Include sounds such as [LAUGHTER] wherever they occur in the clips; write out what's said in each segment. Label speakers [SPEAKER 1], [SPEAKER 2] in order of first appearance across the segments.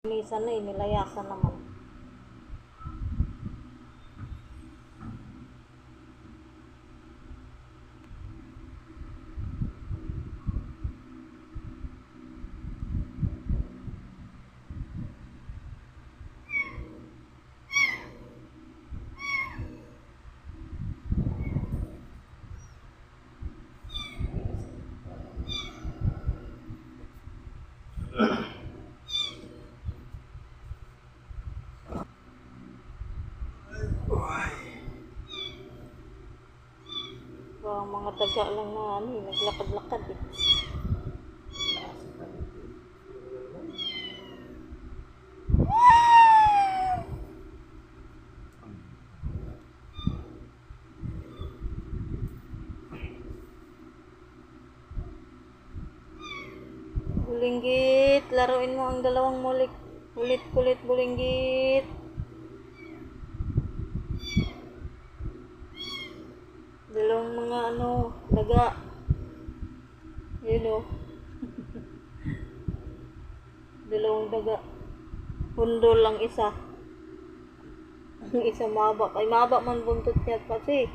[SPEAKER 1] Linisan na, inilayasan naman. Ugh. [COUGHS] Parang mga taga lang na ano naglakad-lakad eh. Bulinggit, laruin mo ang dalawang mulik. Kulit-kulit bulinggit. Mga ano, daga. Yun o. [LAUGHS] Dalawang daga. Pundol lang isa. Ang isa mahaba. Ay mahaba man buntot niya kasi.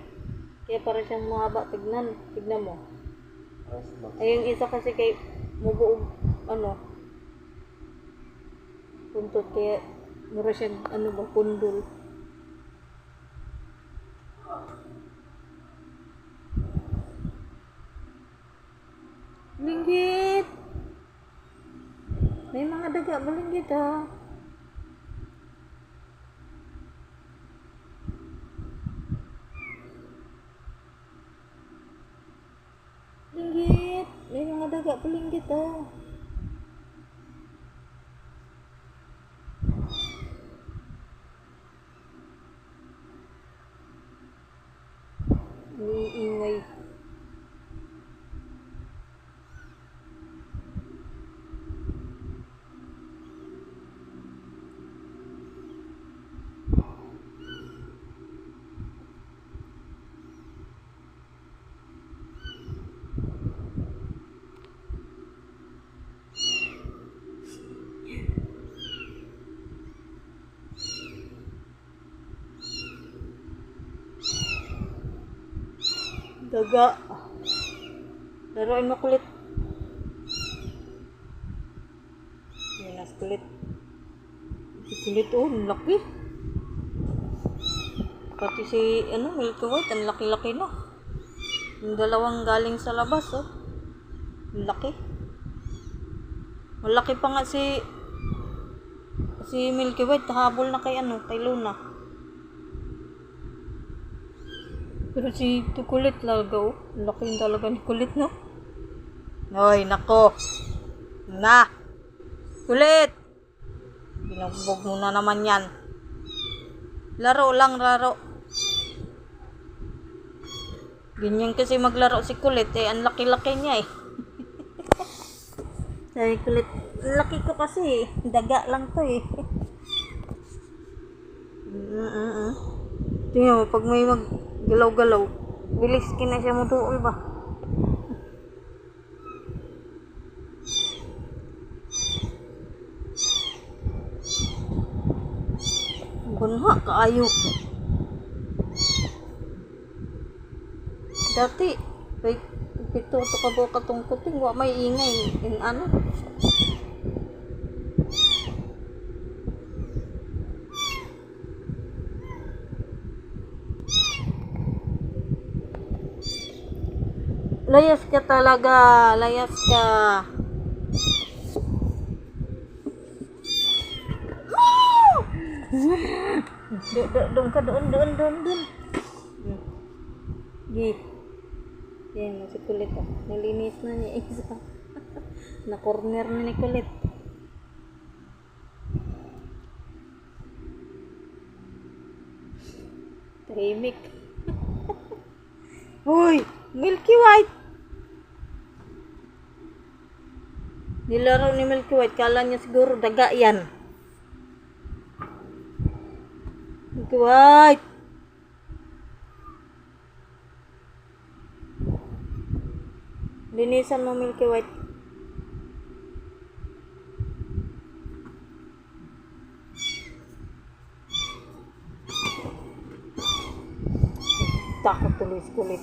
[SPEAKER 1] Kaya para siyang mahaba. Tignan. Tignan mo. Ay yung isa kasi kay mubuog ano. Buntot kaya mura siyang ano ba pundol. ada gak beling kita ringgit memang ada gak beling kita ini ingat Daga. Laruin mo kulit. Yan, nas kulit. Kulit, oh, ang laki. Pati si, ano, Milky White, ang laki-laki na. Yung dalawang galing sa labas, oh. Ang laki. Malaki pa nga si, si Milky White, habol na kay, ano, kay Luna. Pero si ito kulit talaga oh. Laki yung talaga ni kulit no. Hoy, nako. Na. Kulit. Binagbog mo na naman yan. Laro lang, laro. Ganyan kasi maglaro si kulit eh. Ang laki-laki niya eh. [LAUGHS] Sabi kulit, laki ko kasi eh. Daga lang to eh. Mm-mm. [LAUGHS] Tingnan mo, pag may mag galaw-galaw, bilis kina siya mo dool ba? Bunha, kaayo. Dati, pito to ka buka tong kuting, wa may ingay. Yung ano? Layas ka talaga, layas ka. Do- do- Doon ka, doon, doon, doon, doon. Gi. Yan, si kulit ah. Nalinis na niya isa. [LAUGHS] na corner na ni kulit. Tahimik. [LAUGHS] Hoy, Milky White. Nilaro ni Milky White. Kala niya siguro daga yan. Milky White. Linisan mo Milky White. Takot tulis kulit.